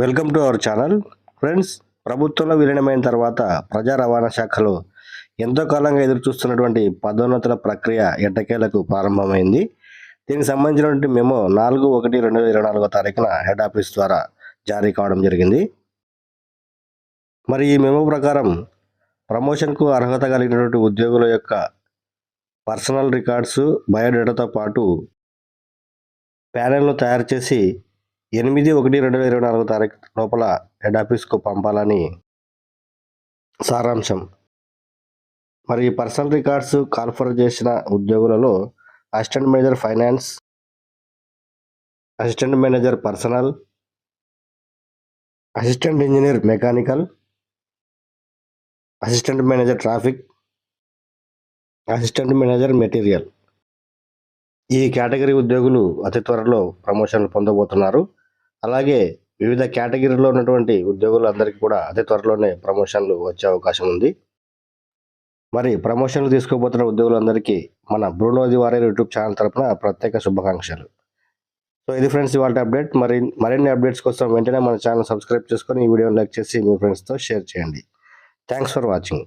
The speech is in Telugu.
Welcome to our channel. Friends ప్రభుత్వంలో విలీనమైన తర్వాత ప్రజా రవాణా శాఖలో ఎంతో కాలంగా ఎదురు చూస్తున్నటువంటి పదోన్నతుల ప్రక్రియ ఎట్టకేలకు ప్రారంభమైంది. దీనికి సంబంధించినటువంటి మెమో నాలుగు ఒకటి రెండు వేల ఇరవై నాలుగో తారీఖున హెడ్ ఆఫీస్ ద్వారా జారీ కావడం జరిగింది. మరి ఈ మెమో ప్రకారం ప్రమోషన్కు అర్హత కలిగినటువంటి ఉద్యోగుల యొక్క పర్సనల్ రికార్డ్స్ బయోడేటాతో పాటు ప్యానెల్ను తయారు చేసి ఎనిమిది ఒకటి రెండు వేల ఇరవై నాలుగు తారీఖు లోపల హెడ్ ఆఫీస్కు పంపాలని సారాంశం. మరి పర్సనల్ రికార్డ్స్ కాల్ఫర్ చేసిన ఉద్యోగులలో assistant manager finance assistant manager personnel assistant engineer mechanical assistant manager traffic assistant manager material. ఈ కేటగిరీ ఉద్యోగులు అతి త్వరలో ప్రమోషన్లు పొందబోతున్నారు. అలాగే వివిధ కేటగిరీలో ఉన్నటువంటి ఉద్యోగులందరికీ కూడా అతి త్వరలోనే ప్రమోషన్లు వచ్చే అవకాశం ఉంది. మరి ప్రమోషన్లు తీసుకోబోతున్న ఉద్యోగులందరికీ మన బ్రూనోది వారి యూట్యూబ్ ఛానల్ తరపున ప్రత్యేక శుభాకాంక్షలు. సో ఇది ఫ్రెండ్స్ ఇవాళ అప్డేట్. మరి మరిన్ని అప్డేట్స్ కోసం వెంటనే మన ఛానల్ సబ్స్క్రైబ్ చేసుకొని ఈ వీడియోని లైక్ చేసి మీ ఫ్రెండ్స్తో షేర్ చేయండి. Thanks for watching.